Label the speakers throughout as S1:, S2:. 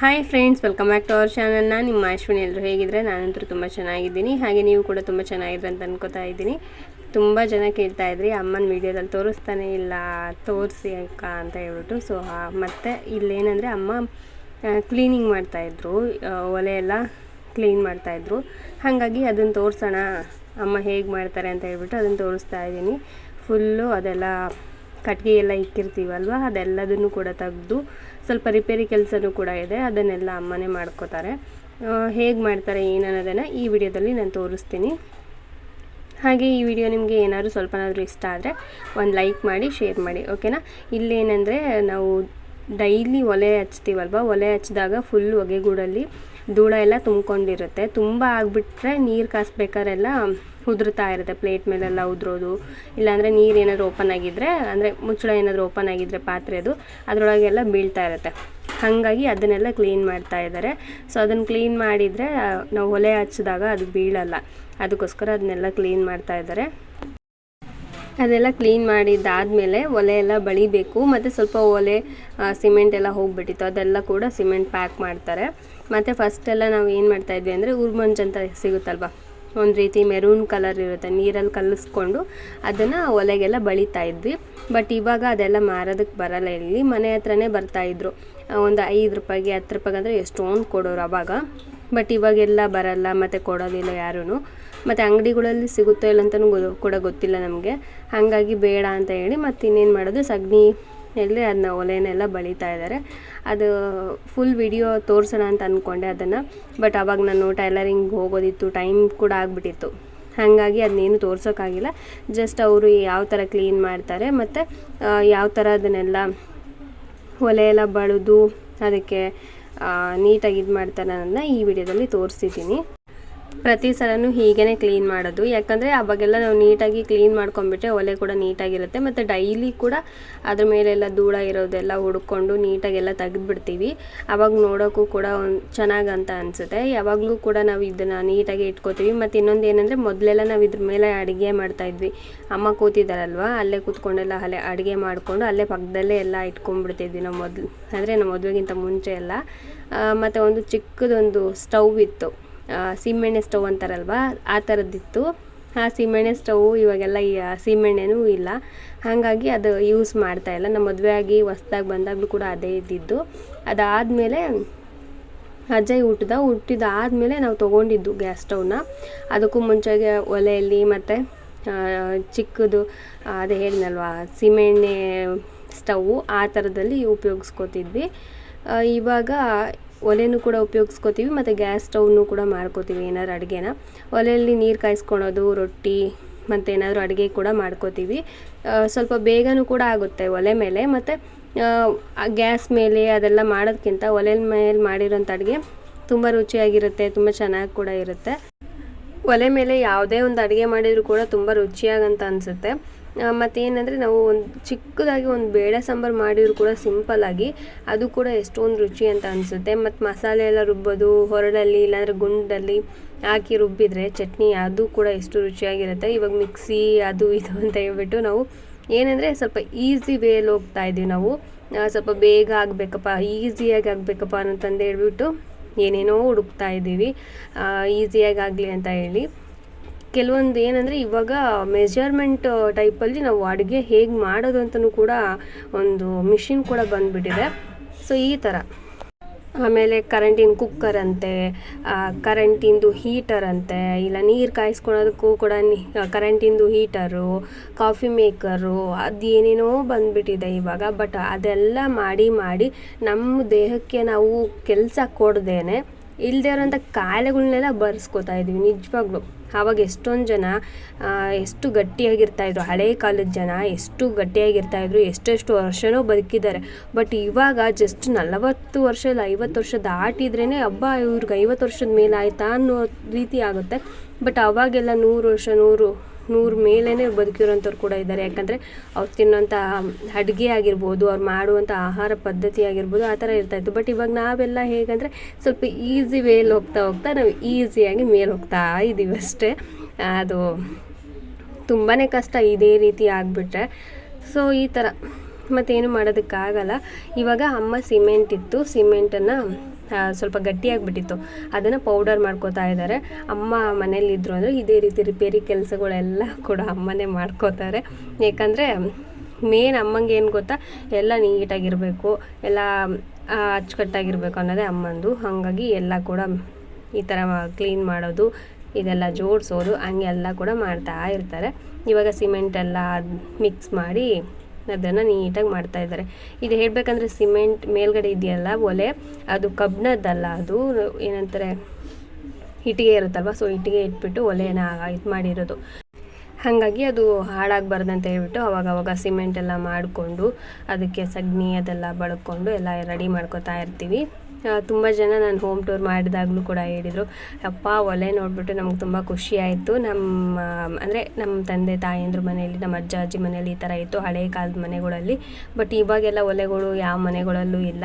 S1: Hi friends welcome back to our channel ನಾನು ನಿಮ್ಮ ಅಶ್ವಿನಿ ಎಲ್ಲರೂ ಹೇಗಿದ್ರೆ ನಾನಂತೂ ತುಂಬ ಚೆನ್ನಾಗಿದ್ದೀನಿ. ಹಾಗೆ ನೀವು ಕೂಡ ತುಂಬ ಚೆನ್ನಾಗಿದ್ರೆ ಅಂತ ಅನ್ಕೋತಾ ಇದ್ದೀನಿ. ತುಂಬ ಜನ ಕೇಳ್ತಾ ಇದ್ರಿ, ಅಮ್ಮನ ವೀಡಿಯೋದಲ್ಲಿ ತೋರಿಸ್ತಾನೆ ಇಲ್ಲ, ತೋರಿಸಿ ಅಕ್ಕ ಅಂತ ಹೇಳ್ಬಿಟ್ಟು. ಸೊ ಮತ್ತು ಇಲ್ಲೇನಂದರೆ ಅಮ್ಮ ಕ್ಲೀನಿಂಗ್ ಮಾಡ್ತಾಯಿದ್ರು ಒಲೆ ಎಲ್ಲ ಕ್ಲೀನ್ ಮಾಡ್ತಾಯಿದ್ರು ಹಾಗಾಗಿ ಅದನ್ನು ತೋರಿಸೋಣ, ಅಮ್ಮ ಹೇಗೆ ಮಾಡ್ತಾರೆ ಅಂತ ಹೇಳ್ಬಿಟ್ಟು ಅದನ್ನು ತೋರಿಸ್ತಾ ಇದ್ದೀನಿ. ಫುಲ್ಲು ಅದೆಲ್ಲ ಕಟ್ಗೆ ಎಲ್ಲ ಇಕ್ಕಿರ್ತೀವಲ್ವ? ಅದೆಲ್ಲದನ್ನು ಕೂಡ ತೆಗೆದು ಸ್ವಲ್ಪ ರಿಪೇರಿ ಕೆಲಸನೂ ಕೂಡ ಇದೆ. ಅದನ್ನೆಲ್ಲ ಅಮ್ಮನೇ ಮಾಡ್ಕೋತಾರೆ. ಹೇಗೆ ಮಾಡ್ತಾರೆ, ಏನನ್ನೋದನ್ನು ಈ ವಿಡಿಯೋದಲ್ಲಿ ನಾನು ತೋರಿಸ್ತೀನಿ. ಹಾಗೆ ಈ ವಿಡಿಯೋ ನಿಮಗೆ ಏನಾದರೂ ಸ್ವಲ್ಪನಾದರೂ ಇಷ್ಟ ಆದರೆ ಒಂದು ಲೈಕ್ ಮಾಡಿ, ಶೇರ್ ಮಾಡಿ, ಓಕೆನಾ? ಇಲ್ಲೇನೆಂದರೆ ನಾವು ಡೈಲಿ ಒಲೆ ಹಚ್ತೀವಲ್ವ? ಒಲೆ ಹಚ್ಚಿದಾಗ ಫುಲ್ ಹೊಗೆಗೂಡಲ್ಲಿ ಧೂಳ ಎಲ್ಲ ತುಂಬ್ಕೊಂಡಿರುತ್ತೆ. ತುಂಬ ಆಗಿಬಿಟ್ರೆ ನೀರು ಕಾಸ್ಬೇಕಾರೆಲ್ಲ ಉದುರ್ತಾ ಇರುತ್ತೆ ಪ್ಲೇಟ್ ಮೇಲೆಲ್ಲ ಉದುರೋದು. ಇಲ್ಲಾಂದರೆ ನೀರು ಏನಾದರೂ ಓಪನ್ ಆಗಿದ್ದರೆ ಅಂದರೆ ಮುಚ್ಚಳ ಏನಾದರೂ ಓಪನ್ ಆಗಿದ್ದರೆ ಪಾತ್ರೆದು ಅದರೊಳಗೆಲ್ಲ ಬೀಳ್ತಾ ಇರುತ್ತೆ. ಹಾಗಾಗಿ ಅದನ್ನೆಲ್ಲ ಕ್ಲೀನ್ ಮಾಡ್ತಾ ಇದ್ದಾರೆ ಸೊ ಅದನ್ನು ಕ್ಲೀನ್ ಮಾಡಿದರೆ, ನಾವು ಒಲೆ ಹಚ್ಚಿದಾಗ ಅದು ಬೀಳಲ್ಲ. ಅದಕ್ಕೋಸ್ಕರ ಅದನ್ನೆಲ್ಲ ಕ್ಲೀನ್ ಮಾಡ್ತಾ ಇದ್ದಾರೆ ಅದೆಲ್ಲ ಕ್ಲೀನ್ ಮಾಡಿದ್ದಾದಮೇಲೆ ಒಲೆ ಎಲ್ಲ ಬಳಿಬೇಕು. ಮತ್ತು ಸ್ವಲ್ಪ ಒಲೆ ಸಿಮೆಂಟ್ ಎಲ್ಲ ಹೋಗಿಬಿಟ್ಟಿತ್ತು. ಅದೆಲ್ಲ ಕೂಡ ಸಿಮೆಂಟ್ ಪ್ಯಾಕ್ ಮಾಡ್ತಾರೆ. ಮತ್ತು ಫಸ್ಟೆಲ್ಲ ನಾವು ಏನು ಮಾಡ್ತಾಯಿದ್ವಿ ಅಂದರೆ ಉರ್ಮಂಜ್ ಅಂತ ಸಿಗುತ್ತಲ್ವ? ಒಂದು ರೀತಿ ಮೆರೂನ್ ಕಲರ್ ಇರುತ್ತೆ, ನೀರಲ್ಲಿ ಕಲಿಸ್ಕೊಂಡು ಅದನ್ನು ಒಲೆಗೆಲ್ಲ ಬಳಿತಾ ಇದ್ವಿ. ಬಟ್ ಇವಾಗ ಅದೆಲ್ಲ ಮಾರೋದಕ್ಕೆ ಬರಲ್ಲ. ಇಲ್ಲಿ ಮನೆ ಹತ್ರನೇ ಬರ್ತಾಯಿದ್ರು ಒಂದು ಐದು ರೂಪಾಯಿಗೆ, ಹತ್ತು ರೂಪಾಯಿಗೆ ಅಂದರೆ ಎಷ್ಟೊಂದು ಕೊಡೋರು ಅವಾಗ. ಬಟ್ ಇವಾಗೆಲ್ಲ ಬರಲ್ಲ, ಮತ್ತು ಕೊಡೋದಿಲ್ಲ ಯಾರೂ ಮತ್ತು ಅಂಗಡಿಗಳಲ್ಲಿ ಸಿಗುತ್ತೋ ಇಲ್ಲ ಅಂತಲೂ ಕೂಡ ಗೊತ್ತಿಲ್ಲ ನಮಗೆ. ಹಾಗಾಗಿ ಬೇಡ ಅಂತ ಹೇಳಿ ಮತ್ತು ಇನ್ನೇನು ಮಾಡೋದು, ಸಗಣಿ ಎಲ್ಲಿ ಅದನ್ನ ಒಲೆನೆಲ್ಲ ಬಳಿತಾ ಇದ್ದಾರೆ. ಅದು ಫುಲ್ ವಿಡಿಯೋ ತೋರಿಸೋಣ ಅಂತ ಅಂದ್ಕೊಂಡೆ ಅದನ್ನು. ಬಟ್ ಅವಾಗ ನಾನು ಟೈಲರಿಂಗ್ ಹೋಗೋದಿತ್ತು ಟೈಮ್ ಕೂಡ ಆಗಿಬಿಟ್ಟಿತ್ತು. ಹಾಗಾಗಿ ಅದನ್ನೇನು ತೋರ್ಸೋಕ್ಕಾಗಿಲ್ಲ ಜಸ್ಟ್ ಅವರು ಯಾವ ಥರ ಕ್ಲೀನ್ ಮಾಡ್ತಾರೆ ಮತ್ತು ಯಾವ ಥರ ಅದನ್ನೆಲ್ಲ ಒಲೆ ಎಲ್ಲ ಬಳಿದು, ಅದಕ್ಕೆ ನೀಟಾಗಿ ಇದು ಮಾಡ್ತಾರೆ ಅನ್ನೋದನ್ನ ಈ ವಿಡಿಯೋದಲ್ಲಿ ತೋರಿಸಿದ್ದೀನಿ. ಪ್ರತಿ ಸಲನೂ ಹೀಗೇ ಕ್ಲೀನ್ ಮಾಡೋದು. ಯಾಕಂದರೆ ಅವಾಗೆಲ್ಲ ನಾವು ನೀಟಾಗಿ ಕ್ಲೀನ್ ಮಾಡ್ಕೊಂಬಿಟ್ರೆ ಒಲೆ ಕೂಡ ನೀಟಾಗಿರುತ್ತೆ. ಮತ್ತು ಡೈಲಿ ಕೂಡ ಅದ್ರ ಮೇಲೆಲ್ಲ ಧೂಳ ಇರೋದೆಲ್ಲ ಹುಡ್ಕೊಂಡು ನೀಟಾಗೆಲ್ಲ ತೆಗೆದುಬಿಡ್ತೀವಿ. ಅವಾಗ ನೋಡೋಕ್ಕೂ ಕೂಡ ಒಂದು ಚೆನ್ನಾಗಂತ ಅನಿಸುತ್ತೆ. ಯಾವಾಗಲೂ ಕೂಡ ನಾವು ಇದನ್ನು ನೀಟಾಗಿ ಇಟ್ಕೋತೀವಿ. ಮತ್ತು ಇನ್ನೊಂದು ಏನಂದರೆ ಮೊದಲೆಲ್ಲ ನಾವು ಇದ್ರ ಮೇಲೆ ಅಡುಗೆ ಮಾಡ್ತಾಯಿದ್ವಿ ಅಮ್ಮ ಕೂತಿದ್ದಾರಲ್ವ ಅಲ್ಲೇ ಕೂತ್ಕೊಂಡೆಲ್ಲ ಅಲ್ಲೇ ಅಡುಗೆ ಮಾಡಿಕೊಂಡು ಅಲ್ಲೇ ಪಕ್ಕದಲ್ಲೇ ಎಲ್ಲ ಇಟ್ಕೊಂಡ್ಬಿಡ್ತಿದ್ವಿ ನಾವು ಮೊದಲು. ಅಂದರೆ ನಮ್ಮ ಮದುವೆಗಿಂತ ಮುಂಚೆ ಎಲ್ಲ. ಮತ್ತು ಒಂದು ಚಿಕ್ಕದೊಂದು ಸ್ಟವ್ ಇತ್ತು. ಸೀಮೆಣ್ಣೆ ಸ್ಟವ್ ಅಂತಾರಲ್ವ? ಆ ಥರದ್ದಿತ್ತು ಆ ಸೀಮೆಣ್ಣೆ ಸ್ಟವ್ ಇವಾಗೆಲ್ಲ ಈ ಸೀಮೆಣ್ಣೆನೂ ಇಲ್ಲ. ಹಾಗಾಗಿ ಅದು ಯೂಸ್ ಮಾಡ್ತಾ ಇಲ್ಲ. ನಮ್ಮ ಮದುವೆ ಆಗಿ ಹೊಸ್ದಾಗಿ ಬಂದಾಗಲೂ ಕೂಡ ಅದೇ ಇದ್ದಿದ್ದು. ಅದಾದಮೇಲೆ ಅಜ್ಜಯ್ ಹುಟ್ಟಿದ ಹುಟ್ಟಿದಾದಮೇಲೆ ನಾವು ತೊಗೊಂಡಿದ್ದು ಗ್ಯಾಸ್ ಸ್ಟವ್ನ ಅದಕ್ಕೂ ಮುಂಚೆಗೆ ಒಲೆಯಲ್ಲಿ ಮತ್ತು ಚಿಕ್ಕದು ಅದೇ ಹೇಳಿದ್ನಲ್ವ, ಸೀಮೆಣ್ಣೆ ಸ್ಟವ್ ಆ ಥರದಲ್ಲಿ ಉಪಯೋಗಿಸ್ಕೋತಿದ್ವಿ. ಇವಾಗ ಒಲೆನೂ ಕೂಡ ಉಪಯೋಗಿಸ್ಕೋತೀವಿ, ಮತ್ತು ಗ್ಯಾಸ್ ಸ್ಟವ್ನು ಕೂಡ ಮಾಡ್ಕೋತೀವಿ ಏನಾದ್ರು ಅಡುಗೆನ. ಒಲೆಯಲ್ಲಿ ನೀರು ಕಾಯಿಸ್ಕೊಳೋದು, ರೊಟ್ಟಿ, ಮತ್ತು ಏನಾದರೂ ಅಡುಗೆ ಕೂಡ ಮಾಡ್ಕೋತೀವಿ. ಸ್ವಲ್ಪ ಬೇಗನೂ ಕೂಡ ಆಗುತ್ತೆ ಒಲೆ ಮೇಲೆ, ಮತ್ತು ಗ್ಯಾಸ್ ಮೇಲೆ ಅದೆಲ್ಲ ಮಾಡೋದಕ್ಕಿಂತ ಒಲೆ ಮೇಲೆ ಮಾಡಿರೋಂಥ ಅಡುಗೆ ತುಂಬ ರುಚಿಯಾಗಿರುತ್ತೆ, ತುಂಬ ಚೆನ್ನಾಗಿ ಕೂಡ ಇರುತ್ತೆ. ಒಲೆ ಮೇಲೆ ಯಾವುದೇ ಒಂದು ಅಡುಗೆ ಮಾಡಿದರೂ ಕೂಡ ತುಂಬ ರುಚಿಯಾಗಂತ ಅನಿಸುತ್ತೆ. ಮತ್ತೇನಂದರೆ ನಾವು ಒಂದು ಚಿಕ್ಕದಾಗಿ ಒಂದು ಬೇಳೆ ಸಾಂಬಾರು ಮಾಡಿದ್ರು ಕೂಡ ಸಿಂಪಲ್ಲಾಗಿ ಅದು ಕೂಡ ಎಷ್ಟೊಂದು ರುಚಿ ಅಂತ ಅನಿಸುತ್ತೆ. ಮತ್ತು ಮಸಾಲೆ ಎಲ್ಲ ರುಬ್ಬೋದು ಹೊರಳಲ್ಲಿ ಇಲ್ಲಾಂದರೆ ಗುಂಡಲ್ಲಿ ಹಾಕಿ ರುಬ್ಬಿದರೆ ಚಟ್ನಿ ಅದು ಕೂಡ ಎಷ್ಟು ರುಚಿಯಾಗಿರುತ್ತೆ. ಇವಾಗ ಮಿಕ್ಸಿ ಅದು ಇದು ಅಂತ ಹೇಳ್ಬಿಟ್ಟು ನಾವು ಏನಂದರೆ ಸ್ವಲ್ಪ ಈಸಿ ವೇಯಲ್ಲಿ ಹೋಗ್ತಾ ಇದ್ದೀವಿ ನಾವು. ಸ್ವಲ್ಪ ಬೇಗ ಆಗಬೇಕಪ್ಪ ಈಸಿಯಾಗಿ ಆಗಬೇಕಪ್ಪ ಅಂತಂದು ಹೇಳ್ಬಿಟ್ಟು ಏನೇನೋ ಹುಡುಕ್ತಾ ಇದ್ದೀವಿ. ಈಸಿಯಾಗಿ ಆಗಲಿ ಅಂತ ಹೇಳಿ. ಕೆಲವೊಂದು ಏನಂದರೆ ಇವಾಗ ಮೆಜರ್ಮೆಂಟ್ ಟೈಪಲ್ಲಿ ನಾವು ಅಡುಗೆ ಹೇಗೆ ಮಾಡೋದು ಅಂತಲೂ ಕೂಡ ಒಂದು ಮಿಷಿನ್ ಕೂಡ ಬಂದುಬಿಟ್ಟಿದೆ. ಸೊ ಈ ಥರ ಆಮೇಲೆ ಕರೆಂಟಿನ ಕುಕ್ಕರ್ ಅಂತೆ ಕರೆಂಟಿಂದು ಹೀಟರ್ ಅಂತೆ, ಇಲ್ಲ ನೀರು ಕಾಯಿಸ್ಕೊಳೋದಕ್ಕೂ ಕೂಡ ಕರೆಂಟಿಂದು ಹೀಟರು ಕಾಫಿ ಮೇಕರು ಅದೇನೇನೋ ಬಂದುಬಿಟ್ಟಿದೆ ಇವಾಗ. ಬಟ್ ಅದೆಲ್ಲ ಮಾಡಿ ಮಾಡಿ ನಮ್ಮ ದೇಹಕ್ಕೆ ನಾವು ಕೆಲಸ ಕೊಡ್ದೇನೆ ಇಲ್ಲದೇ ಇರೋಂಥ ಕಾಯಿಲೆಗಳನ್ನೆಲ್ಲ ಬರ್ಸ್ಕೊತಾ ಇದ್ದೀವಿ ನಿಜವಾಗ್ಲೂ. ಆವಾಗ ಎಷ್ಟೊಂದು ಜನ ಎಷ್ಟು ಗಟ್ಟಿಯಾಗಿರ್ತಾಯಿದ್ರು, ಹಳೆ ಕಾಲದ ಜನ ಎಷ್ಟು ಗಟ್ಟಿಯಾಗಿರ್ತಾಯಿದ್ರು, ಎಷ್ಟೆಷ್ಟು ವರ್ಷನೋ ಬದುಕಿದ್ದಾರೆ. ಬಟ್ ಇವಾಗ ಜಸ್ಟ್ ನಲವತ್ತು ವರ್ಷ ಇಲ್ಲ ಐವತ್ತು ವರ್ಷ ದಾಟಿದ್ರೇ ಹಬ್ಬ ಇವ್ರಿಗೆ ಐವತ್ತು ವರ್ಷದ ಮೇಲೆ ಆಯಿತಾ ಅನ್ನೋ ರೀತಿ ಆಗುತ್ತೆ. ಬಟ್ ಅವಾಗೆಲ್ಲ ನೂರು ವರ್ಷ, ನೂರು ನೂರು ಮೇಲೇ ಬದುಕಿರೋಂಥವ್ರು ಕೂಡ ಇದ್ದಾರೆ. ಯಾಕಂದರೆ ಅವ್ರು ತಿನ್ನೋಂಥ ಅಡುಗೆ ಆಗಿರ್ಬೋದು, ಅವ್ರು ಮಾಡುವಂಥ ಆಹಾರ ಪದ್ಧತಿ ಆಗಿರ್ಬೋದು, ಆ ಥರ ಇರ್ತಾಯಿತ್ತು ಬಟ್ ಇವಾಗ ನಾವೆಲ್ಲ ಹೇಗಂದರೆ ಸ್ವಲ್ಪ ಈಸಿ ವೇಲ್ ಹೋಗ್ತಾ ಹೋಗ್ತಾ ನಾವು ಈಸಿಯಾಗಿ ಮೇಲೆ ಹೋಗ್ತಾ ಇದ್ದೀವಿ ಅಷ್ಟೇ. ಅದು ತುಂಬಾ ಕಷ್ಟ ಇದೇ ರೀತಿ ಆಗಿಬಿಟ್ರೆ. ಸೊ ಈ ಥರ ಮತ್ತೇನು ಮಾಡೋದಕ್ಕಾಗಲ್ಲ. ಇವಾಗ ಅಮ್ಮ ಸಿಮೆಂಟ್ ಇತ್ತು. ಸಿಮೆಂಟನ್ನು ಸ್ವಲ್ಪ ಗಟ್ಟಿಯಾಗಿಬಿಟ್ಟಿತ್ತು. ಅದನ್ನು ಪೌಡರ್ ಮಾಡ್ಕೋತಾ ಇದ್ದಾರೆ ಅಮ್ಮ ಮನೇಲಿದ್ದರು ಅಂದರೆ ಇದೇ ರೀತಿ ರಿಪೇರಿ ಕೆಲಸಗಳೆಲ್ಲ ಕೂಡ ಅಮ್ಮನೇ ಮಾಡ್ಕೋತಾರೆ. ಯಾಕಂದರೆ ಮೇನ್ ಅಮ್ಮಂಗೆ ಏನು ಗೊತ್ತಾ? ಎಲ್ಲ ನೀಟಾಗಿರಬೇಕು, ಎಲ್ಲ ಅಚ್ಚುಕಟ್ಟಾಗಿರಬೇಕು ಅನ್ನೋದೇ ಅಮ್ಮಂದು. ಹಾಗಾಗಿ ಎಲ್ಲ ಕೂಡ ಈ ಥರ ಕ್ಲೀನ್ ಮಾಡೋದು, ಇದೆಲ್ಲ ಜೋಡಿಸೋದು ಹಂಗೆಲ್ಲ ಕೂಡ ಮಾಡ್ತಾ ಇರ್ತಾರೆ. ಇವಾಗ ಸಿಮೆಂಟ್ ಎಲ್ಲ ಮಿಕ್ಸ್ ಮಾಡಿ ಅದನ್ನು ನೀಟಾಗಿ ಮಾಡ್ತಾ ಇದ್ದಾರೆ. ಇದು ಹೇಳಬೇಕಂದ್ರೆ ಸಿಮೆಂಟ್ ಮೇಲ್ಗಡೆ ಇದೆಯಲ್ಲ ಒಲೆ, ಅದು ಕಬ್ಬಿಣದ್ದಲ್ಲ ಅದು ಏನಂತಾರೆ, ಇಟ್ಟಿಗೆ ಇರುತ್ತಲ್ವ? ಸೊ ಇಟ್ಟಿಗೆ ಇಟ್ಬಿಟ್ಟು ಒಲೆನ ಇದು ಮಾಡಿರೋದು. ಹಾಗಾಗಿ ಅದು ಹಾಳಾಗಬಾರ್ದು ಅಂತ ಹೇಳ್ಬಿಟ್ಟು ಅವಾಗ ಅವಾಗ ಸಿಮೆಂಟ್ ಎಲ್ಲ ಮಾಡಿಕೊಂಡು, ಅದಕ್ಕೆ ಸಗಣಿ ಅದೆಲ್ಲ ಬಳಕೊಂಡು ಎಲ್ಲ ರೆಡಿ ಮಾಡ್ಕೊತಾ ಇರ್ತೀವಿ. ತುಂಬ ಜನ ನಾನು ಹೋಮ್ ಟೂರ್ ಮಾಡಿದಾಗಲೂ ಕೂಡ ಹೇಳಿದರು. ಅಪ್ಪ, ಒಲೆ ನೋಡಿಬಿಟ್ಟು ನಮ್ಗೆ ತುಂಬ ಖುಷಿ ಆಯಿತು. ನಮ್ಮ ಅಂದರೆ ನಮ್ಮ ತಂದೆ, ತಾಯಂದ್ರ ಮನೆಯಲ್ಲಿ, ನಮ್ಮ ಅಜ್ಜ, ಅಜ್ಜಿ ಮನೆಯಲ್ಲಿ ಈ ಥರ ಇತ್ತು ಹಳೆ ಕಾಲದ ಮನೆಗಳಲ್ಲಿ. ಬಟ್ ಇವಾಗೆಲ್ಲ ಒಲೆಗಳು ಯಾವ ಮನೆಗಳಲ್ಲೂ ಇಲ್ಲ.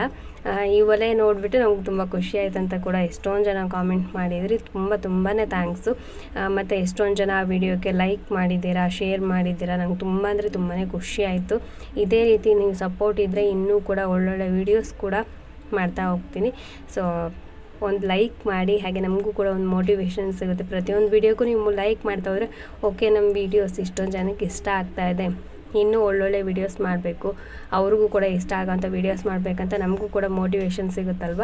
S1: ಈ ಒಲೆ ನೋಡಿಬಿಟ್ಟು ನಮ್ಗೆ ತುಂಬ ಖುಷಿ ಆಯ್ತು ಅಂತ ಕೂಡ ಎಷ್ಟೊಂದು ಜನ ಕಾಮೆಂಟ್ ಮಾಡಿದ್ರಿ. ತುಂಬ ತುಂಬಾ ಥ್ಯಾಂಕ್ಸು ಮತ್ತು ಎಷ್ಟೊಂದು ಜನ ಆ ವಿಡಿಯೋಕ್ಕೆ ಲೈಕ್ ಮಾಡಿದ್ದೀರಾ ಶೇರ್ ಮಾಡಿದ್ದೀರಾ, ನಂಗೆ ತುಂಬ ಅಂದರೆ ತುಂಬಾ ಖುಷಿ ಆಯಿತು. ಇದೇ ರೀತಿ ನೀವು ಸಪೋರ್ಟ್ ಇದ್ದರೆ ಇನ್ನೂ ಕೂಡ ಒಳ್ಳೊಳ್ಳೆ ವೀಡಿಯೋಸ್ ಕೂಡ ಮಾಡ್ತಾ ಹೋಗ್ತೀನಿ. ಸೊ ಒಂದು ಲೈಕ್ ಮಾಡಿ, ಹಾಗೆ ನಮಗೂ ಕೂಡ ಒಂದು ಮೋಟಿವೇಶನ್ ಸಿಗುತ್ತೆ. ಪ್ರತಿಯೊಂದು ವೀಡಿಯೋಗೂ ನೀವು ಲೈಕ್ ಮಾಡ್ತಾ ಹೋದರೆ ಓಕೆ ನಮ್ಮ ವೀಡಿಯೋಸ್ ಇಷ್ಟೊಂದು ಜನಕ್ಕೆ ಇಷ್ಟ ಆಗ್ತಾ ಇದೆ. ಇನ್ನೂ ಒಳ್ಳೊಳ್ಳೆ ವೀಡಿಯೋಸ್ ಮಾಡಬೇಕು. ಅವ್ರಿಗೂ ಕೂಡ ಇಷ್ಟ ಆಗೋಂಥ ವೀಡಿಯೋಸ್ ಮಾಡಬೇಕಂತ ನಮಗೂ ಕೂಡ ಮೋಟಿವೇಶನ್ ಸಿಗುತ್ತಲ್ವ?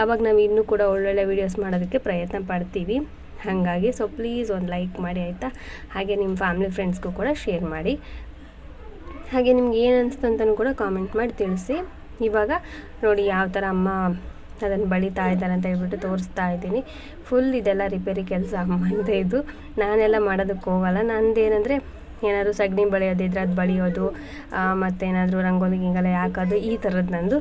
S1: ಆವಾಗ ನಾವು ಇನ್ನೂ ಕೂಡ ಒಳ್ಳೊಳ್ಳೆ ವೀಡಿಯೋಸ್ ಮಾಡೋದಕ್ಕೆ ಪ್ರಯತ್ನ ಪಡ್ತೀವಿ. ಹಾಗಾಗಿ ಸೊ ಪ್ಲೀಸ್ ಒಂದು ಲೈಕ್ ಮಾಡಿ, ಆಯಿತಾ? ಹಾಗೆ ನಿಮ್ಮ ಫ್ಯಾಮಿಲಿ ಫ್ರೆಂಡ್ಸ್ಗೂ ಕೂಡ ಶೇರ್ ಮಾಡಿ. ಹಾಗೆ ನಿಮ್ಗೆ ಏನು ಅನಿಸ್ತು ಕೂಡ ಕಾಮೆಂಟ್ ಮಾಡಿ ತಿಳಿಸಿ. ಇವಾಗ ನೋಡಿ ಯಾವ ಥರ ಅಮ್ಮ ಅದನ್ನು ಬಳಿತಾ ಇದ್ದಾರೆ ಅಂತ ಹೇಳ್ಬಿಟ್ಟು ತೋರಿಸ್ತಾ ಇದ್ದೀನಿ. ಫುಲ್ ಇದೆಲ್ಲ ರಿಪೇರಿ ಕೆಲಸ ಅಮ್ಮಂದೇ ಇದು. ನಾನೆಲ್ಲ ಮಾಡೋದಕ್ಕೆ ಹೋಗಲ್ಲ. ನಂದೇನೆಂದರೆ ಏನಾದರೂ ಸಗಣಿ ಬಳಿಯೋದಿದ್ರೆ ಅದು ಬಳಿಯೋದು ಮತ್ತೇನಾದರೂ ರಂಗೋಲಿ ಗಿಂಗಲೆ ಹಾಕೋದು, ಈ ಥರದ್ದು ನಂದು.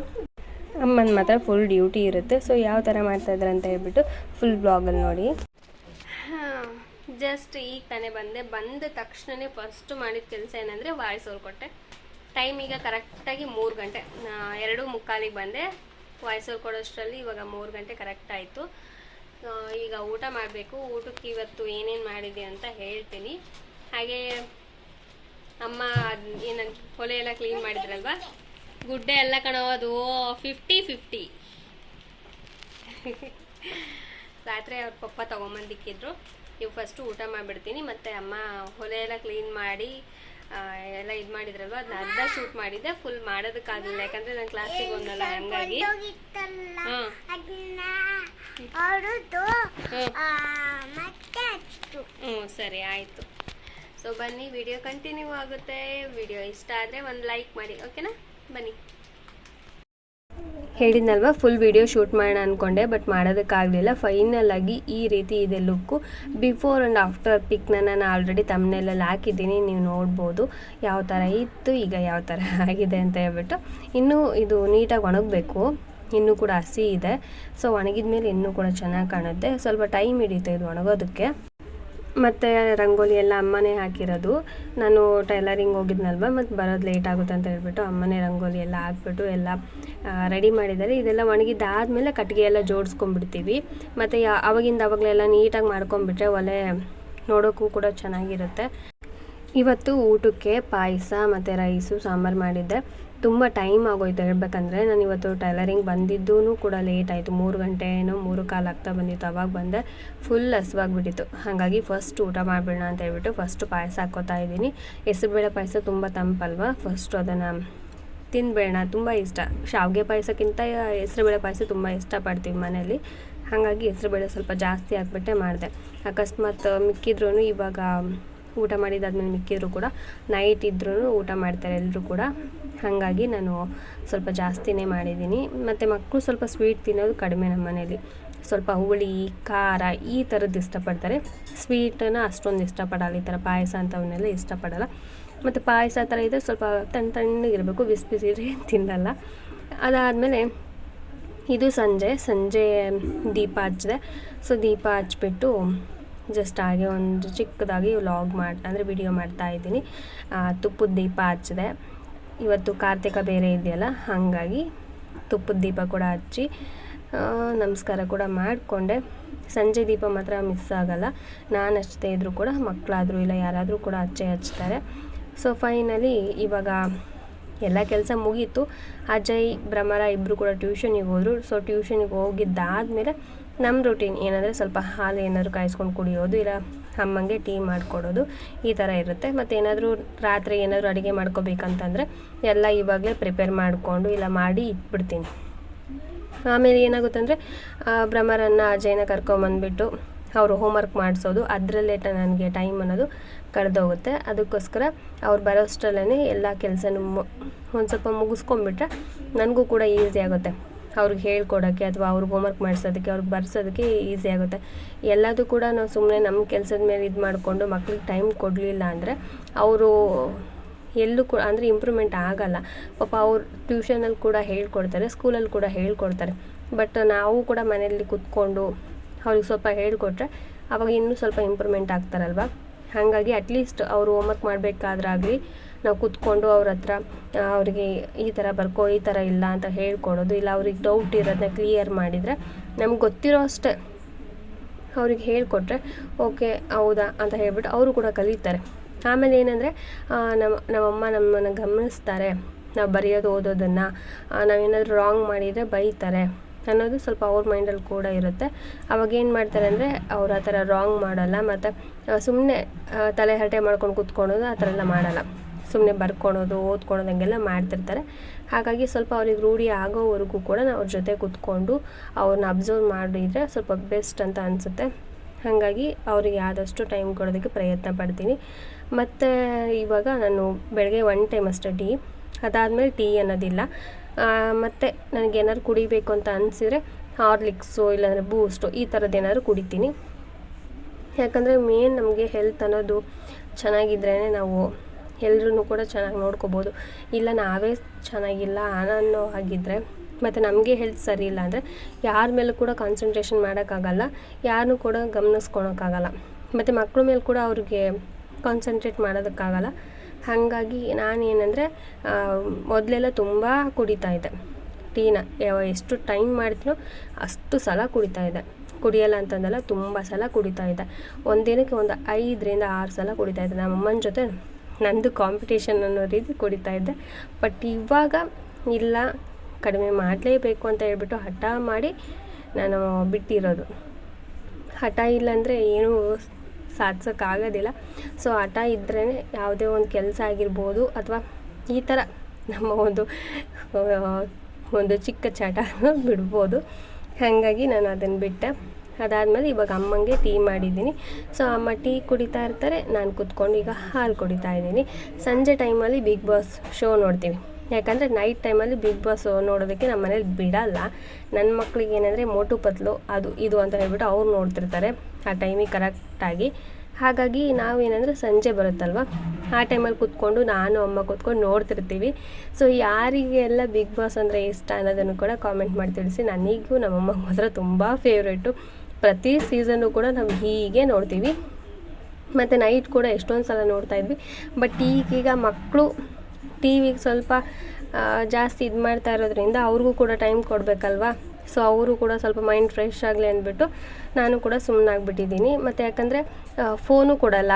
S1: ಅಮ್ಮನ ಮಾತ್ರ ಫುಲ್ ಡ್ಯೂಟಿ ಇರುತ್ತೆ. ಸೊ ಯಾವ ಥರ ಮಾಡ್ತಾ ಇದ್ದಾರೆ ಅಂತ ಹೇಳ್ಬಿಟ್ಟು ಫುಲ್ ಬ್ಲಾಗಲ್ಲಿ ನೋಡಿ. ಜಸ್ಟ್ ಈಗ ತಾನೇ ಬಂದೆ. ಬಂದ ತಕ್ಷಣವೇ ಫಸ್ಟ್ ಮಾಡಿದ ಕೆಲಸ ಏನಂದರೆ ವಾಯ್ಸ್ ಕೊಟ್ಟೆ. ಟೈಮ್ ಈಗ ಕರೆಕ್ಟಾಗಿ ಮೂರು ಗಂಟೆ ಎರಡು ಮುಕ್ಕಾಲಿಗೆ ಬಂದೆ. ವಾಯ್ಸ್ ಓವರ್ ಕೊಡೋಷ್ಟರಲ್ಲಿ ಇವಾಗ ಮೂರು ಗಂಟೆ ಕರೆಕ್ಟ್ ಆಯಿತು. ಈಗ ಊಟ ಮಾಡಬೇಕು. ಊಟಕ್ಕೆ ಇವತ್ತು ಏನೇನು ಮಾಡಿದೆ ಅಂತ ಹೇಳ್ತೀನಿ. ಹಾಗೆ ಅಮ್ಮ ಏನು ಹೊಲೆ ಎಲ್ಲ ಕ್ಲೀನ್ ಮಾಡಿದ್ರಲ್ವಾ? ಗುಡ್ಡೆ ಎಲ್ಲ ಕಣೋ, ಅದು ಫಿಫ್ಟಿ ಫಿಫ್ಟಿ ರಾತ್ರಿ ಅವ್ರ ಪಪ್ಪ ತೊಗೊಂಬಂದಿಕ್ಕಿದ್ರು. ಇವು ಫಸ್ಟು ಊಟ ಮಾಡಿಬಿಡ್ತೀನಿ. ಮತ್ತು ಅಮ್ಮ ಹೊಲೆ ಎಲ್ಲ ಕ್ಲೀನ್ ಮಾಡಿ ಎಲ್ಲ ಇದು ಮಾಡಿದ್ರಲ್ವ? ಅದನ್ನ ಅರ್ಧ ಶೂಟ್ ಮಾಡಿದ್ದೆ ಫುಲ್ ಮಾಡೋದಕ್ಕಾಗಲಿಲ್ಲ. ಯಾಕಂದ್ರೆ ನಾನು ಕ್ಲಾಸಿಗೆ ಒಂದಲ್ಲ ಹಂಗಾಗಿ. ಹ್ಞೂ ಸರಿ ಆಯಿತು. ಸೊ ಬನ್ನಿ ವಿಡಿಯೋ ಕಂಟಿನ್ಯೂ ಆಗುತ್ತೆ. ವಿಡಿಯೋ ಇಷ್ಟ ಆದರೆ ಒಂದು ಲೈಕ್ ಮಾಡಿ ಓಕೆನಾ ಬನ್ನಿ. ಹೇಳಿದ್ನಲ್ವ ಫುಲ್ ವಿಡಿಯೋ ಶೂಟ್ ಮಾಡೋಣ ಅಂದ್ಕೊಂಡೆ ಬಟ್ ಮಾಡೋದಕ್ಕಾಗಲಿಲ್ಲ. ಫೈನಲ್ ಆಗಿ ಈ ರೀತಿ ಇದೆ ಲುಕ್ಕು ಬಿಫೋರ್ ಆ್ಯಂಡ್ ಆಫ್ಟರ್ ಪಿಕ್ನ ನಾನು ಆಲ್ರೆಡಿ ತಮ್ಮನೆಲ್ಲ ಹಾಕಿದ್ದೀನಿ, ನೀವು ನೋಡ್ಬೋದು ಯಾವ ಥರ ಇತ್ತು, ಈಗ ಯಾವ ಥರ ಆಗಿದೆ ಅಂತ ಹೇಳ್ಬಿಟ್ಟು. ಇನ್ನೂ ಇದು ನೀಟಾಗಿ ಒಣಗಬೇಕು. ಇನ್ನೂ ಕೂಡ ಹಸಿ ಇದೆ. ಸೊ ಒಣಗಿದ ಮೇಲೆ ಇನ್ನೂ ಕೂಡ ಚೆನ್ನಾಗಿ ಕಾಣುತ್ತೆ. ಸ್ವಲ್ಪ ಟೈಮ್ ಹಿಡಿಯುತ್ತೆ ಇದು ಒಣಗೋದಕ್ಕೆ. ಮತ್ತು ರಂಗೋಲಿ ಎಲ್ಲ ಅಮ್ಮನೇ ಹಾಕಿರೋದು. ನಾನು ಟೈಲರಿಂಗ್ ಹೋಗಿದ್ನಲ್ವ ಮತ್ತು ಬರೋದು ಲೇಟ್ ಆಗುತ್ತೆ ಅಂತ ಹೇಳ್ಬಿಟ್ಟು ಅಮ್ಮನೇ ರಂಗೋಲಿ ಎಲ್ಲ ಹಾಕ್ಬಿಟ್ಟು ಎಲ್ಲ ರೆಡಿ ಮಾಡಿದ್ದಾರೆ. ಇದೆಲ್ಲ ಒಣಗಿದ್ದಾದಮೇಲೆ ಕಟ್ಟಿಗೆ ಎಲ್ಲ ಜೋಡಿಸ್ಕೊಂಡ್ಬಿಡ್ತೀವಿ. ಮತ್ತು ಯಾ, ಅವಾಗಿಂದ ಅವಾಗಲೆಲ್ಲ ನೀಟಾಗಿ ಮಾಡ್ಕೊಂಡ್ಬಿಟ್ರೆ ಒಲೆ ನೋಡೋಕ್ಕೂ ಕೂಡ ಚೆನ್ನಾಗಿರುತ್ತೆ. ಇವತ್ತು ಊಟಕ್ಕೆ ಪಾಯಸ ಮತ್ತು ರೈಸು ಸಾಂಬಾರು ಮಾಡಿದ್ದೆ. ತುಂಬ ಟೈಮ್ ಆಗೋಯ್ತು ಹೇಳ್ಬೇಕಂದ್ರೆ ನಾನು ಇವತ್ತು ಟೈಲರಿಂಗ್ ಬಂದಿದ್ದೂ ಕೂಡ ಲೇಟ್ ಆಯಿತು. ಮೂರು ಗಂಟೆ ಏನೋ ಮೂರು ಕಾಲು ಆಗ್ತಾ ಬಂದಿತ್ತು. ಅವಾಗ ಬಂದೆ. ಫುಲ್ ಹಸುವಾಗ್ಬಿಟ್ಟಿತ್ತು. ಹಾಗಾಗಿ ಫಸ್ಟ್ ಊಟ ಮಾಡಿಬಿಡೋಣ ಅಂತ ಹೇಳ್ಬಿಟ್ಟು ಫಸ್ಟು ಪಾಯಸ ಹಾಕ್ಕೋತಾ ಇದ್ದೀನಿ. ಹೆಸರುಬೇಳೆ ಪಾಯಸ ತುಂಬ ತಂಪಲ್ವ? ಫಸ್ಟು ಅದನ್ನು ತಿನ್ಬೇಡ ತುಂಬ ಇಷ್ಟ. ಶಾವಿಗೆ ಪಾಯಸಕ್ಕಿಂತ ಹೆಸರುಬೇಳೆ ಪಾಯಸ ತುಂಬ ಇಷ್ಟಪಡ್ತೀವಿ ಮನೇಲಿ. ಹಾಗಾಗಿ ಹೆಸರುಬೇಳೆ ಸ್ವಲ್ಪ ಜಾಸ್ತಿ ಹಾಕ್ಬಿಟ್ಟೆ ಮಾಡಿದೆ. ಅಕಸ್ಮಾತ್ ಮಿಕ್ಕಿದ್ರೂ ಇವಾಗ ಊಟ ಮಾಡಿದಾದ್ಮೇಲೆ ಮಿಕ್ಕಿದ್ರು ಕೂಡ. ನೈಟ್ ಇದ್ರೂ ಊಟ ಮಾಡ್ತಾರೆ ಎಲ್ಲರೂ ಕೂಡ. ಹಾಗಾಗಿ ನಾನು ಸ್ವಲ್ಪ ಜಾಸ್ತಿನೇ ಮಾಡಿದ್ದೀನಿ. ಮತ್ತು ಮಕ್ಕಳು ಸ್ವಲ್ಪ ಸ್ವೀಟ್ ತಿನ್ನೋದು ಕಡಿಮೆ ನಮ್ಮ ಮನೇಲಿ. ಸ್ವಲ್ಪ ಹುಳಿ, ಖಾರ ಈ ಥರದ್ದು ಇಷ್ಟಪಡ್ತಾರೆ. ಸ್ವೀಟನ್ನು ಅಷ್ಟೊಂದು ಇಷ್ಟಪಡಲ್ಲ, ಈ ಥರ ಪಾಯಸ ಅಂಥವನ್ನೆಲ್ಲ ಇಷ್ಟಪಡಲ್ಲ. ಮತ್ತು ಪಾಯಸ ಥರ ಇದ್ದರೆ ಸ್ವಲ್ಪ ತಣ್ಣ ತಣ್ಣಗಿರಬೇಕು ಬಿಸಿ ಬಿಸಿ ಇದ್ರೆ ತಿನ್ನಲ್ಲ. ಅದಾದಮೇಲೆ ಇದು ಸಂಜೆ ಸಂಜೆ ದೀಪ ಹಚ್ಚಿದೆ. ಸೊ ದೀಪ ಹಚ್ಬಿಟ್ಟು ಜಸ್ಟ್ ಹಾಗೆ ಒಂದು ಚಿಕ್ಕದಾಗಿ ವ್ಲಾಗ್ ಮಾಡಿ, ಅಂದರೆ ವಿಡಿಯೋ ಮಾಡ್ತಾ ಇದ್ದೀನಿ. ತುಪ್ಪದ ದೀಪ ಹಚ್ಚಿದೆ. ಇವತ್ತು ಕಾರ್ತಿಕ ಬೇರೆ ಇದೆಯಲ್ಲ, ಹಾಗಾಗಿ ತುಪ್ಪದ ದೀಪ ಕೂಡ ಹಚ್ಚಿ ನಮಸ್ಕಾರ ಕೂಡ ಮಾಡಿಕೊಂಡೆ. ಸಂಜೆ ದೀಪ ಮಾತ್ರ ಮಿಸ್ ಆಗಲ್ಲ. ನಾನು ಹಚ್ತೇ ಇದ್ದರೂ ಕೂಡ ಮಕ್ಕಳಾದರೂ ಇಲ್ಲ, ಯಾರಾದರೂ ಕೂಡ ಹಚ್ಚೆ ಹಚ್ತಾರೆ. ಸೊ ಫೈನಲಿ ಇವಾಗ ಎಲ್ಲ ಕೆಲಸ ಮುಗೀತು. ಅಜಯ್, ಭ್ರಮರ ಇಬ್ಬರು ಕೂಡ ಟ್ಯೂಷನಿಗೆ ಹೋದರು. ಸೊ ಟ್ಯೂಷನಿಗೆ ಹೋಗಿದ್ದಾದಮೇಲೆ ನಮ್ಮ ರೂಟೀನ್ ಏನಂದರೆ ಸ್ವಲ್ಪ ಹಾಲು ಏನಾದರೂ ಕಾಯಿಸ್ಕೊಂಡು ಕುಡಿಯೋದು ಇಲ್ಲ, ಅಮ್ಮಂಗೆ ಟೀ ಮಾಡಿಕೊಡೋದು ಈ ಥರ ಇರುತ್ತೆ. ಮತ್ತು ಏನಾದರೂ ರಾತ್ರಿ ಏನಾದರೂ ಅಡುಗೆ ಮಾಡ್ಕೋಬೇಕಂತಂದರೆ ಎಲ್ಲ ಇವಾಗಲೇ ಪ್ರಿಪೇರ್ ಮಾಡಿಕೊಂಡು ಇಲ್ಲ ಮಾಡಿ ಇಟ್ಬಿಡ್ತೀನಿ. ಆಮೇಲೆ ಏನಾಗುತ್ತಂದರೆ ಭ್ರಮರನ್ನ ಅಜಯ್ನ ಕರ್ಕೊಂಬಂದ್ಬಿಟ್ಟು ಅವರು ಹೋಮ್ವರ್ಕ್ ಮಾಡಿಸೋದು ಅದರಲ್ಲೇಟ ನನಗೆ ಟೈಮ್ ಅನ್ನೋದು ಕಳೆದೋಗುತ್ತೆ ಅದಕ್ಕೋಸ್ಕರ ಅವ್ರು ಬರೋಷ್ಟರಲ್ಲೇ ಎಲ್ಲ ಕೆಲಸನೂ ಒಂದು ಸ್ವಲ್ಪ ಮುಗಿಸ್ಕೊಂಬಿಟ್ರೆ ನನಗೂ ಕೂಡ ಈಸಿ ಆಗುತ್ತೆ. ಅವ್ರಿಗೆ ಹೇಳ್ಕೊಡೋಕ್ಕೆ ಅಥವಾ ಅವ್ರಿಗೆ ಹೋಮ್ವರ್ಕ್ ಮಾಡಿಸೋದಕ್ಕೆ, ಅವ್ರಿಗೆ ಬರ್ಸೋದಕ್ಕೆ ಈಸಿ ಆಗುತ್ತೆ. ಎಲ್ಲದೂ ಕೂಡ ನಾವು ಸುಮ್ಮನೆ ನಮ್ಮ ಕೆಲಸದ ಮೇಲೆ ಇದು ಮಾಡಿಕೊಂಡು ಮಕ್ಳಿಗೆ ಟೈಮ್ ಕೊಡಲಿಲ್ಲ ಅಂದರೆ ಅವರು ಎಲ್ಲೂ ಕೂಡ, ಅಂದರೆ ಇಂಪ್ರೂವ್ಮೆಂಟ್ ಆಗಲ್ಲ. ಪಾಪ ಅವ್ರು ಟ್ಯೂಷನಲ್ಲಿ ಕೂಡ ಹೇಳ್ಕೊಡ್ತಾರೆ ಸ್ಕೂಲಲ್ಲಿ ಕೂಡ ಹೇಳ್ಕೊಡ್ತಾರೆ. ಬಟ್ ನಾವು ಕೂಡ ಮನೆಯಲ್ಲಿ ಕೂತ್ಕೊಂಡು ಅವ್ರಿಗೆ ಸ್ವಲ್ಪ ಹೇಳಿಕೊಟ್ರೆ ಅವಾಗ ಇನ್ನೂ ಸ್ವಲ್ಪ ಇಂಪ್ರೂವ್ಮೆಂಟ್ ಆಗ್ತಾರಲ್ವ? ಹಾಗಾಗಿ ಅಟ್ಲೀಸ್ಟ್ ಅವರು ಹೋಮ್ವರ್ಕ್ ಮಾಡಬೇಕಾದ್ರಾಗಲಿ ನಾವು ಕೂತ್ಕೊಂಡು ಅವ್ರ ಹತ್ರ ಅವರಿಗೆ ಈ ಥರ ಬರ್ಕೋ, ಈ ಥರ ಇಲ್ಲ ಅಂತ ಹೇಳ್ಕೊಡೋದು, ಇಲ್ಲ ಅವ್ರಿಗೆ ಡೌಟ್ ಇರೋದನ್ನ ಕ್ಲಿಯರ್ ಮಾಡಿದರೆ ನಮ್ಗೆ ಗೊತ್ತಿರೋ ಅಷ್ಟೇ ಅವ್ರಿಗೆ ಹೇಳಿಕೊಟ್ರೆ, ಓಕೆ, ಹೌದಾ ಅಂತ ಹೇಳ್ಬಿಟ್ಟು ಅವರು ಕೂಡ ಕಲಿತಾರೆ. ಆಮೇಲೆ ಏನಂದರೆ ನಮ್ಮ ನಮ್ಮಮ್ಮ ನಮ್ಮನ್ನು ಗಮನಿಸ್ತಾರೆ, ನಾವು ಬರೆಯೋದು, ಓದೋದನ್ನು ನಾವೇನಾದರೂ ರಾಂಗ್ ಮಾಡಿದರೆ ಬೈತಾರೆ ಅನ್ನೋದು ಸ್ವಲ್ಪ ಅವ್ರ ಮೈಂಡಲ್ಲಿ ಕೂಡ ಇರುತ್ತೆ. ಅವಾಗ ಏನು ಮಾಡ್ತಾರೆ ಅಂದರೆ, ಅವ್ರು ಆ ಥರ ರಾಂಗ್ ಮಾಡಲ್ಲ, ಮತ್ತು ಸುಮ್ಮನೆ ತಲೆ ಹರಟೆ ಮಾಡ್ಕೊಂಡು ಕುತ್ಕೊಳ್ಳೋದು ಆ ಥರ ಎಲ್ಲ ಮಾಡಲ್ಲ. ಸುಮ್ಮನೆ ಬರ್ಕೊಳೋದು, ಓದ್ಕೊಳೋದು ಹಂಗೆಲ್ಲ ಮಾಡ್ತಿರ್ತಾರೆ. ಹಾಗಾಗಿ ಸ್ವಲ್ಪ ಅವ್ರಿಗೆ ರೂಢಿ ಆಗೋವರೆಗೂ ಕೂಡ ನಾವು ಅವ್ರ ಜೊತೆ ಕೂತ್ಕೊಂಡು ಅವ್ರನ್ನ ಅಬ್ಸರ್ವ್ ಮಾಡಿದರೆ ಸ್ವಲ್ಪ ಬೆಸ್ಟ್ ಅಂತ ಅನಿಸುತ್ತೆ. ಹಾಗಾಗಿ ಅವ್ರಿಗೆ ಆದಷ್ಟು ಟೈಮ್ ಕೊಡೋದಕ್ಕೆ ಪ್ರಯತ್ನ ಪಡ್ತೀನಿ. ಮತ್ತು ಇವಾಗ ನಾನು ಬೆಳಗ್ಗೆ ಒನ್ ಟೈಮ್ ಅಷ್ಟೇ ಟೀ, ಅದಾದಮೇಲೆ ಟೀ ಅನ್ನೋದಿಲ್ಲ. ಮತ್ತು ನನಗೇನಾದ್ರು ಕುಡಿಬೇಕು ಅಂತ ಅನಿಸಿದರೆ ಹಾರ್ಲಿಕ್ಸು ಇಲ್ಲಾಂದರೆ ಬೂಸ್ಟು ಈ ಥರದ್ದು ಏನಾದ್ರು ಕುಡಿತೀನಿ. ಯಾಕಂದರೆ ಮೇನ್ ನಮಗೆ ಹೆಲ್ತ್ ಅನ್ನೋದು ಚೆನ್ನಾಗಿದ್ರೇ ನಾವು ಎಲ್ಲರೂ ಕೂಡ ಚೆನ್ನಾಗಿ ನೋಡ್ಕೋಬೋದು. ಇಲ್ಲ, ನಾವೇ ಚೆನ್ನಾಗಿಲ್ಲ ಅನ್ನೋ ಹಾಗಿದ್ದರೆ ಮತ್ತು ನಮಗೆ ಹೆಲ್ತ್ ಸರಿ ಇಲ್ಲ ಅಂದರೆ ಯಾರ ಮೇಲೂ ಕೂಡ ಕಾನ್ಸಂಟ್ರೇಷನ್ ಮಾಡೋಕ್ಕಾಗಲ್ಲ ಯಾರನ್ನು ಕೂಡ ಗಮನಿಸ್ಕೊಳೋಕ್ಕಾಗಲ್ಲ. ಮತ್ತು ಮಕ್ಕಳ ಮೇಲೆ ಕೂಡ ಅವ್ರಿಗೆ ಕಾನ್ಸಂಟ್ರೇಟ್ ಮಾಡೋದಕ್ಕಾಗಲ್ಲ. ಹಾಗಾಗಿ ನಾನೇನಂದರೆ ಮೊದಲೆಲ್ಲ ತುಂಬ ಕುಡಿತಾ ಇದ್ದೆ. ಟೀನ ಎಷ್ಟು ಟೈಮ್ ಮಾಡ್ತೀನೋ ಅಷ್ಟು ಸಲ ಕುಡಿತಾ ಇದ್ದೆ. ಕುಡಿಯಲ್ಲ ಅಂತಂದಲ್ಲ, ತುಂಬ ಸಲ ಕುಡಿತಾ ಇದ್ದೆ. ಒಂದಿನಕ್ಕೆ ಒಂದು ಐದರಿಂದ ಆರು ಸಲ ಕುಡಿತಾ ಇದ್ದೆ. ನಮ್ಮಮ್ಮನ ಜೊತೆ ನಂದು ಕಾಂಪಿಟೇಷನ್ ಅನ್ನೋ ರೀತಿ ಕುಡಿತಾ ಇದ್ದೆ. ಬಟ್ ಇವಾಗ ಇಲ್ಲ, ಕಡಿಮೆ ಮಾಡಲೇಬೇಕು ಅಂತ ಹೇಳ್ಬಿಟ್ಟು ಹಠ ಮಾಡಿ ನಾನು ಬಿಟ್ಟಿರೋದು. ಹಠ ಇಲ್ಲಾಂದರೆ ಏನೂ ಸಾಧಿಸೋಕ್ಕಾಗೋದಿಲ್ಲ. ಸೊ ಹಠ ಇದ್ರೇ ಯಾವುದೇ ಒಂದು ಕೆಲಸ ಆಗಿರ್ಬೋದು ಅಥವಾ ಈ ಥರ ನಮ್ಮ ಒಂದು ಒಂದು ಚಿಕ್ಕ ಚಟ ಬಿಡ್ಬೋದು. ಹಾಗಾಗಿ ನಾನು ಅದನ್ನು ಬಿಟ್ಟೆ. ಅದಾದಮೇಲೆ ಇವಾಗ ಅಮ್ಮಂಗೆ ಟೀ ಮಾಡಿದ್ದೀನಿ. ಸೊ ಅಮ್ಮ ಟೀ ಕುಡಿತಾ ಇರ್ತಾರೆ, ನಾನು ಕೂತ್ಕೊಂಡು ಈಗ ಹಾಲು ಕುಡಿತಾ ಇದ್ದೀನಿ. ಸಂಜೆ ಟೈಮಲ್ಲಿ ಬಿಗ್ ಬಾಸ್ ಶೋ ನೋಡ್ತೀವಿ. ಯಾಕಂದರೆ ನೈಟ್ ಟೈಮಲ್ಲಿ ಬಿಗ್ ಬಾಸ್ ನೋಡೋದಕ್ಕೆ ನಮ್ಮ ಮನೇಲಿ ಬಿಡಲ್ಲ. ನನ್ನ ಮಕ್ಳಿಗೆ ಏನಂದರೆ ಮೋಟು ಪತ್ಲು, ಅದು, ಇದು ಅಂತ ಹೇಳ್ಬಿಟ್ಟು ಅವ್ರು ನೋಡ್ತಿರ್ತಾರೆ ಆ ಟೈಮಿಗೆ ಕರೆಕ್ಟಾಗಿ ಹಾಗಾಗಿ ನಾವೇನಂದರೆ ಸಂಜೆ ಬರುತ್ತಲ್ವ, ಆ ಟೈಮಲ್ಲಿ ಕೂತ್ಕೊಂಡು ನಾನು, ಅಮ್ಮ ಕೂತ್ಕೊಂಡು ನೋಡ್ತಿರ್ತೀವಿ. ಸೊ ಯಾರಿಗೆಲ್ಲ ಬಿಗ್ ಬಾಸ್ ಅಂದರೆ ಇಷ್ಟ ಅನ್ನೋದನ್ನು ಕೂಡ ಕಾಮೆಂಟ್ ಮಾಡಿ ತಿಳಿಸಿ. ನನಗೂ ನಮ್ಮಮ್ಮ ಮಾತ್ರ ತುಂಬ ಫೇವ್ರೇಟು ಪ್ರತಿ ಸೀಸನ್ನು ಕೂಡ ನಾವು ಹೀಗೆ ನೋಡ್ತೀವಿ. ಮತ್ತು ನೈಟ್ ಕೂಡ ಎಷ್ಟೊಂದು ಸಲ ನೋಡ್ತಾ ಇದ್ವಿ. ಬಟ್ ಈಗೀಗ ಮಕ್ಕಳು ಟಿ ವಿಗೆ ಸ್ವಲ್ಪ ಜಾಸ್ತಿ ಇದು ಮಾಡ್ತಾ ಇರೋದ್ರಿಂದ ಅವ್ರಿಗೂ ಕೂಡ ಟೈಮ್ ಕೊಡಬೇಕಲ್ವಾ? ಸೊ ಅವರು ಕೂಡ ಸ್ವಲ್ಪ ಮೈಂಡ್ ಫ್ರೆಶ್ ಆಗಲಿ ಅಂದ್ಬಿಟ್ಟು ನಾನು ಕೂಡ ಸುಮ್ಮನಾಗ್ಬಿಟ್ಟಿದ್ದೀನಿ ಮತ್ತು ಯಾಕಂದರೆ ಫೋನು ಕೊಡಲ್ಲ.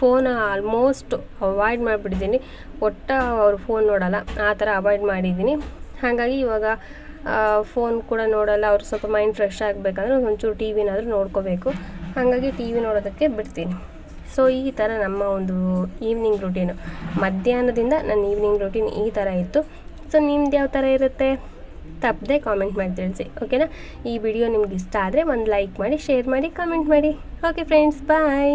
S1: ಫೋನ್ ಆಲ್ಮೋಸ್ಟ್ ಅವಾಯ್ಡ್ ಮಾಡಿಬಿಟ್ಟಿದ್ದೀನಿ. ಒಟ್ಟು ಅವ್ರು ಫೋನ್ ನೋಡಲ್ಲ. ಆ ಥರ ಅವಾಯ್ಡ್ ಮಾಡಿದ್ದೀನಿ. ಹಾಗಾಗಿ ಇವಾಗ ಫೋನ್ ಕೂಡ ನೋಡಲ್ಲ, ಅವ್ರು ಸ್ವಲ್ಪ ಮೈಂಡ್ ಫ್ರೆಶ್ ಆಗಬೇಕಂದ್ರೆ ಒಂಚೂರು ಟಿ ವಿನಾದರೂ ನೋಡ್ಕೋಬೇಕು. ಹಾಗಾಗಿ ಟಿ ವಿ ನೋಡೋದಕ್ಕೆ ಬಿಡ್ತೀನಿ. ಸೊ ಈ ಥರ ನಮ್ಮ ಒಂದು ಈವ್ನಿಂಗ್ ರುಟೀನು ಮಧ್ಯಾಹ್ನದಿಂದ ನನ್ನ ಈವ್ನಿಂಗ್ ರುಟೀನ್ ಈ ಥರ ಇತ್ತು. ಸೊ ನಿಮ್ದು ಯಾವ ಥರ ಇರುತ್ತೆ? ತಪ್ಪದೆ ಕಾಮೆಂಟ್ ಮಾಡಿ ತಿಳಿಸಿ ಓಕೆನಾ ಈ ವಿಡಿಯೋ ನಿಮ್ಗೆ ಇಷ್ಟ ಆದರೆ ಒಂದು ಲೈಕ್ ಮಾಡಿ ಶೇರ್ ಮಾಡಿ ಕಾಮೆಂಟ್ ಮಾಡಿ. Okay friends bye